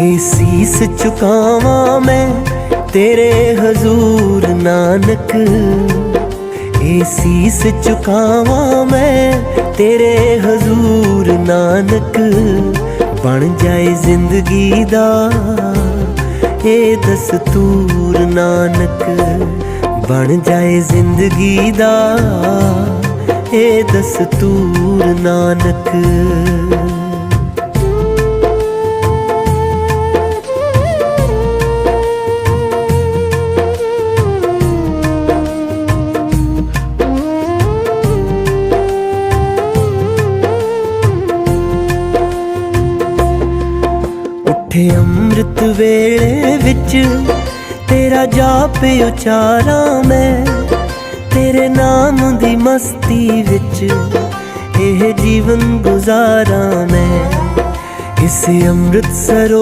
ਇਹ ਸੀਸ ਝੁਕਾਵਾਂ ਮੈਂ, ਤੇਰੇ ਹਜ਼ੂਰ ਨਾਨਕ। ਇਹ ਸੀਸ ਝੁਕਾਵਾਂ ਮੈਂ, ਤੇਰੇ ਹਜ਼ੂਰ ਨਾਨਕ। ਬਣ ਜਾਏ ਜ਼ਿੰਦਗੀ ਦਾ ਇਹ ਦਸਤੂਰ ਨਾਨਕ। ਬਣ ਜਾਏ ਜ਼ਿੰਦਗੀ ਦਾ ਇਹ ਦਸਤੂਰ ਨਾਨਕ। ਉੱਠੇ ਅੰਮ੍ਰਿਤ ਵੇਲੇ ਵਿੱਚ ਤੇਰਾ ਜਾਪ ਉਚਾਰਾਂ ਮੈਂ, ਤੇਰੇ ਨਾਮ ਦੀ ਮਸਤੀ ਵਿੱਚ ਇਹ ਜੀਵਨ ਗੁਜ਼ਾਰਾਂ ਮੈਂ। ਇਸ ਅੰਮ੍ਰਿਤ ਸਰੋ